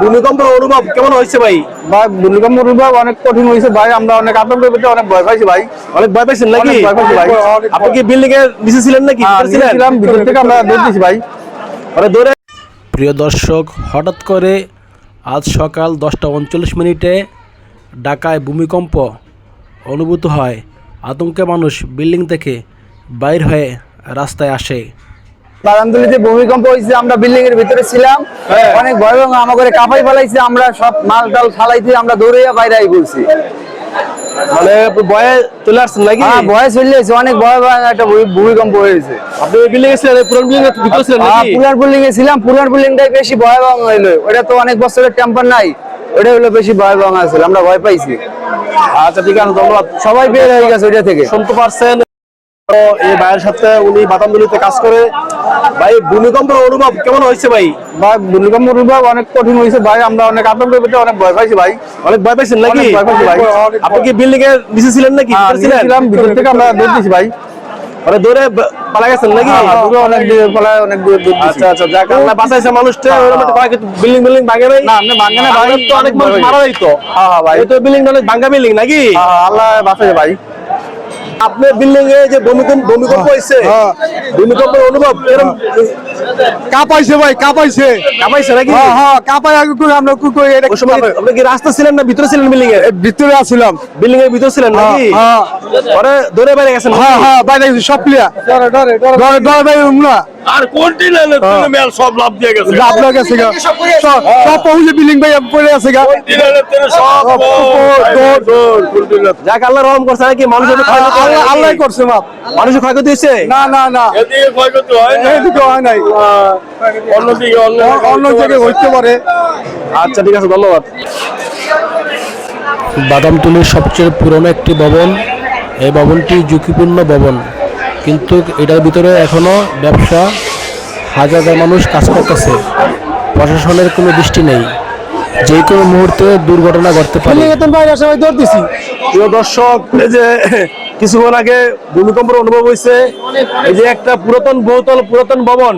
ভূমিকম্প অনুভব কেমন হয়েছে ভাই? ভাই ভূমিকম্প অনুভব অনেক কঠিন হয়েছে ভাই। আমরা অনেক আতঙ্কের ভিতরে অনেক ভয় পাইছি ভাই। অনেক ভয় পাইছেন নাকি? অনেক। আপনি কি বিল্ডিং এর নিচে ছিলেন নাকি? হ্যাঁ? ছিলাম ভিতর থেকে আমরা দৌড় দিছি ভাই। ওরা দৌড়ে প্রিয় দর্শক হঠাৎ করে আজ সকাল দশটা উনচল্লিশ মিনিটে ঢাকায় ভূমিকম্প অনুভূত হয়। আতঙ্কে মানুষ বিল্ডিং থেকে বাইর হয়ে রাস্তায় আসে। বারান্দুলিতে ভূমিকম্প হয়েছে আমরা বিল্ডিং এর ভিতরে ছিলাম। অনেক ভয় ভয় আমাকে কাপাই ফেলাইছে আমরা সব মাল টাল ফালাইতে আমরা বাইরে আই বলছি মানে ভয়ে চলে আসছেন নাকি? হ্যাঁ ভয় চলে এসেছে অনেক ভয় ভয় একটা ভূমিকম্প হয়েছে। আপনি বিল্ডিং এ ছিলেন পুরান বিল্ডিং এর ভিতরে ছিলেন হ্যাঁ বিল্ডিং এ ছিলাম বিল্ডিংটাই বেশি হইল। ওটা তো অনেক বছরের টেম্পার নাই ওটা হলো বেশি আছে আমরা ভয় পাইছি। আচ্ছা ঠিক আছে ধন্যবাদ। সবাই বের হয়ে গেছে ওইটা থেকে। শুনতে পারছেন তো এই ভাইয়ের সাথে উনি বাতামদুলিতে কাজ করে। ভাই ভূমিকম্প অনুভব কেমন হয়েছে ভাই? ভাই ভূমিকম্প অনুভব অনেক কঠিন হয়েছে ভাই। আমরা অনেক অনেক ভয় পাইছি ভাই। অনেক ভয় পাইছেন নাকি? অনেক। আপনি কি বিল্ডিং এর নিচে ছিলেন নাকি? হ্যাঁ, ছিলাম ভিতর থেকে আমরা দৌড় দিছি ভাই। দৌড়ে পালা গেছেন নাকি? হ্যাঁ, দূরে অনেক দূরে অনেক দূরে দিছি। আচ্ছা আচ্ছা যাক আল্লাহ বাঁচাইছে মানুষটা। ওরকম একটা কয়েক বিল্ডিং বিল্ডিং ভাঙে নাই। না, আপনি ভাঙে নাই, ভাই। তো অনেক মানুষ মারা যাইতো হ্যাঁ, হ্যাঁ, ভাই। তো বিল্ডিং অনেক ভাঙা বিল্ডিং নাকি? হ্যাঁ, আল্লাহ বাঁচাইছে ভাই। আপনার বিল্ডিং এ যে ভূমিকম্প ভূমিকম্প হয়েছে হ্যাঁ। ভূমিকম্পের অনুভব এরকম কাপাইছে ভাই কাপাইছে কাঁপাইছে নাকি? হ্যাঁ হ্যাঁ কাপাই আগে করে আমরা আপনি কি রাস্তা ছিলেন না ভিতরে ছিলেন বিল্ডিং এর ভিতরে ছিলাম বিল্ডিং এর ভিতরে ছিলেন নাকি? হ্যাঁ, পরে ধরে বাইরে গেছেন হ্যাঁ? হ্যাঁ বাইরে গেছে সব প্লেয়ার ডরে ডরে ডরে ধরে ভাই না আর কন্টিনেন্টের তেলে মেল সব লাভ দিয়ে গেছে। লাভ লাগে আছে গা। সব সব পৌঁছে বিল্ডিং ভাই পড়ে আছে গা। সব দৌড়, দৌড়, যাক আল্লাহ রহম করছে নাকি? ক্ষয়ক্ষতি আল্লাহ করছে মাপ মানুষের ক্ষয়ক্ষতি হয়েছে? না না না। এদিকে ক্ষয়ক্ষতি হয় না। এইদিকে হয় নাই। অন্যদিকে অন্য অন্য জায়গায় হইতে পারে। আচ্ছা ঠিক আছে ধন্যবাদ। বাদামতুলির সবচেয়ে পুরনো একটি ভবন এই ভবনটি ঝুঁকিপূর্ণ ভবন। কিন্তু এটার ভিতরে এখনও ব্যবসা হাজার হাজার মানুষ কাজ করতেছে। প্রশাসনের কোনো দৃষ্টি নেই। যে কোনো মুহূর্তে দুর্ঘটনা ঘটতে পারে। প্রিয় দর্শক এই যে কিছুক্ষণ আগে ভূমিকম্পের অনুভব হয়েছে। এই যে একটা পুরাতন বহুতল পুরাতন ভবন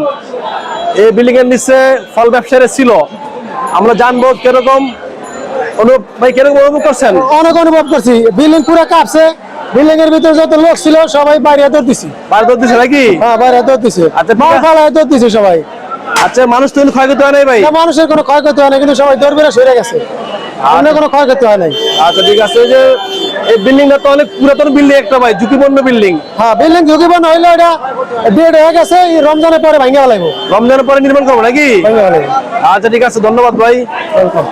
এই বিল্ডিং এর নিচে ফল ব্যবসায়ী ছিল। আমরা জানব কীরকম অনুভব ভাই কীরকম অনুভব করছেন? অনেক অনুভব করছি। বিল্ডিং পুরো কাঁপছে। বিল্ডিং এর ভিতরে যত লোক ছিল সবাই বাইরে দৌড় দিছি বার করে দিছে নাকি? হ্যাঁ বাইরে দৌড় দিছে আচ্ছা, মাল ফালায় দৌড় দিছে সবাই। আচ্ছা মানুষ তো ক্ষয়ক্ষতি হয় নাই ভাই? মানুষের কোনো ক্ষয়ক্ষতি হয় না কিন্তু সবাই দৌড় বেড়ে সরে গেছে। অন্য কোনো ক্ষয়ক্ষতি হয় নাই। আচ্ছা ঠিক আছে যে এই বিল্ডিংটা তো অনেক পুরাতন বিল্ডিং একটা ভাই ঝুঁকিপূর্ণ বিল্ডিং। হ্যাঁ বিল্ডিং ঝুঁকিপূর্ণ হইলে ওটা ডেড হয়ে গেছে এই রমজানের পরে ভাঙে ফেলাইবো। রমজানের পরে নির্মাণ করব নাকি? আচ্ছা ঠিক আছে ধন্যবাদ ভাই। ওয়েলকাম